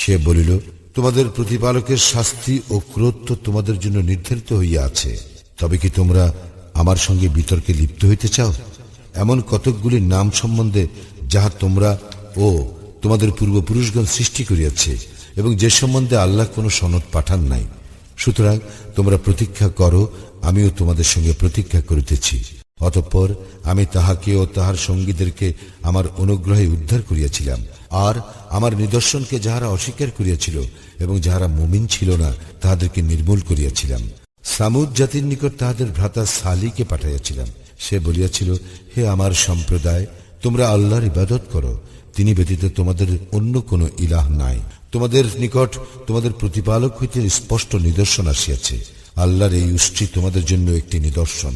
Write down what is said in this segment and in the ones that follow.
সে বলিল, তোমাদের প্রতিপালকের শাস্তি ও ক্রোধ তো তোমাদের জন্য নির্ধারিত হইয়া আছে। তবে কি তোমরা আমার সঙ্গে বিতর্কে লিপ্ত হইতে চাও? এমন কতকগুলি নাম সম্বন্ধে যাহা তোমরা ও তোমাদের পূর্বপুরুষগণ সৃষ্টি করিয়াছে, এবং যে সম্বন্ধে আল্লাহ কোনো সনদ পাঠান নাই। সুতরাং তোমরা প্রতীক্ষা করো, আমিও তোমাদের সঙ্গে প্রতীক্ষা করিতেছি। অতঃপর আমি তাহাকে ও তাহার সঙ্গীদেরকে আমার অনুগ্রহে উদ্ধার করিয়াছিলাম। আর আমার নিদর্শনকে যাহারা অস্বীকার করিয়াছিল এবং যাহারা মুমিন ছিল না, তাহাদেরকে নির্মূল করিয়াছিলাম। সামুদ জাতির নিকট তাহাদের ভ্রাতা সালিকে পাঠাইয়াছিলাম। সে বলিয়াছিল, হে আমার সম্প্রদায়, তোমরা আল্লাহর ইবাদত করো। তিনি ব্যতীত তোমাদের অন্য কোনো ইলাহ নাই। তোমাদের নিকট তোমাদের প্রতিপালক হইতে স্পষ্ট নিদর্শন আসিয়াছে। আল্লাহর এই উষ্টি তোমাদের জন্য একটি নিদর্শন।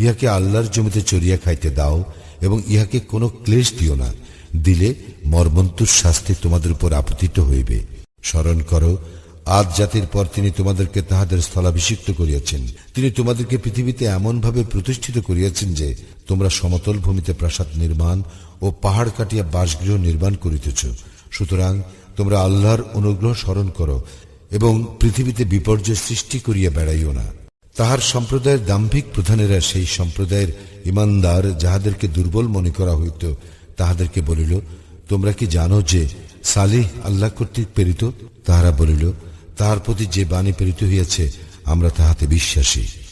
ইহাকে আল্লাহর জমিতে চড়িয়া খাইতে দাও এবং ইহাকে কোনো ক্লেশ দিও না। দিলে মর্মন্তুর শাস্তি তোমাদের উপর আপতিত হইবে। স্মরণ করো, আজ জাতির পর তিনি তোমাদেরকে তাহাদের স্থলাভিষিক্ত করিয়াছেন। তিনি তোমাদেরকে পৃথিবীতে এমনভাবে প্রতিষ্ঠিত করিয়াছেন যে, তোমরা সমতল ভূমিতে প্রাসাদ নির্মাণ ও পাহাড় কাটিয়া বাসগৃহ নির্মাণ করিতেছ। সুতরাং তোমরা আল্লাহর অনুগ্রহ স্মরণ করো এবং পৃথিবীতে বিপর্যয় সৃষ্টি করিয়া বেড়াইও না। তাহার সম্প্রদায়ের দাম্ভিক প্রধানেরা সেই সম্প্রদায়ের ইমানদার, যাহাদেরকে দুর্বল মনে করা হইত, তাহাদেরকে বলিল, তোমরা কি জানো যে সালিহ আল্লাহ কর্তৃক প্রেরিত? তাহারা বলিল, তাহার প্রতি যে বাণী প্রেরিত হইয়াছে, আমরা তাহাতে বিশ্বাসী।